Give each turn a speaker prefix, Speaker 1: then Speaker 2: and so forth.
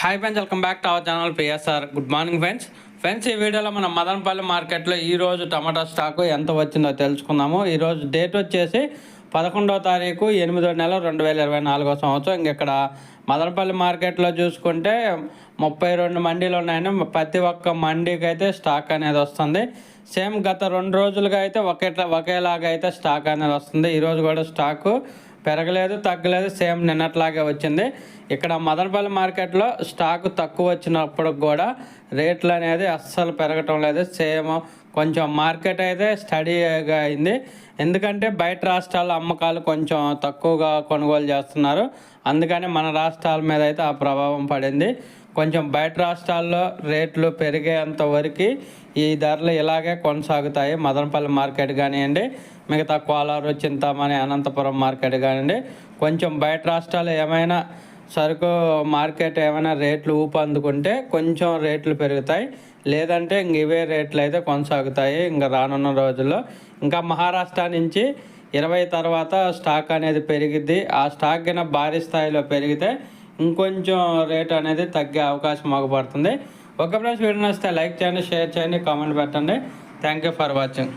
Speaker 1: Hi friends welcome back to our channel P S R good morning friends friends ఈ వీడియోలో మనం మదనపల్లి మార్కెట్లో ఈరోజు టమాటా స్టాకు ఎంత వచ్చిందో తెలుసుకుందాము. ఈరోజు డేట్ వచ్చేసి పదకొండవ తారీఖు ఎనిమిదో నెల రెండు వేల ఇరవై నాలుగో సంవత్సరం. ఇంక ఇక్కడ మదనపల్లి మార్కెట్లో చూసుకుంటే ముప్పై రెండు మండీలు ఉన్నాయని ప్రతి ఒక్క మండీకి అయితే స్టాక్ అనేది వస్తుంది. సేమ్ గత రెండు రోజులుగా అయితే ఒకే ఒకేలాగా అయితే స్టాక్ అనేది వస్తుంది. ఈరోజు కూడా స్టాకు పెరగలేదు తగ్గలేదు సేమ్ నిన్నట్లాగే వచ్చింది. ఇక్కడ మదనపల్లి మార్కెట్లో స్టాక్ తక్కువ వచ్చినప్పుడు కూడా రేట్లు అనేది అస్సలు పెరగటం లేదు. సేమ్ కొంచెం మార్కెట్ అయితే స్టడీగా అయింది. ఎందుకంటే బయట రాష్ట్రాల అమ్మకాలు కొంచెం తక్కువగా కొనుగోలు చేస్తున్నారు. అందుకని మన రాష్ట్రాల మీద అయితే ఆ ప్రభావం పడింది. కొంచెం బయట రాష్ట్రాల్లో రేట్లు పెరిగేంత వరకు ఈ ధరలు ఇలాగే కొనసాగుతాయి. మదనపల్లి మార్కెట్ కానివ్వండి మిగతా కోలారు చింతామణి అనంతపురం మార్కెట్ కానివ్వండి కొంచెం బయట రాష్ట్రాలు ఏమైనా సరుకు మార్కెట్ ఏమైనా రేట్లు ఊపందుకుంటే కొంచెం రేట్లు పెరుగుతాయి. లేదంటే ఇంక ఇవే రేట్లు అయితే కొనసాగుతాయి ఇంకా రానున్న రోజుల్లో. ఇంకా మహారాష్ట్ర నుంచి ఇరవై తర్వాత స్టాక్ అనేది పెరిగిద్ది. ఆ స్టాక్ కింద భారీ స్థాయిలో పెరిగితే ఇంకొంచెం రేట్ అనేది తగ్గే అవకాశం మాకు పడుతుంది. ఒక ఫ్రెండ్స్ వీడియో నచ్చితే లైక్ చేయండి షేర్ చేయండి కామెంట్ పెట్టండి. Thank you for watching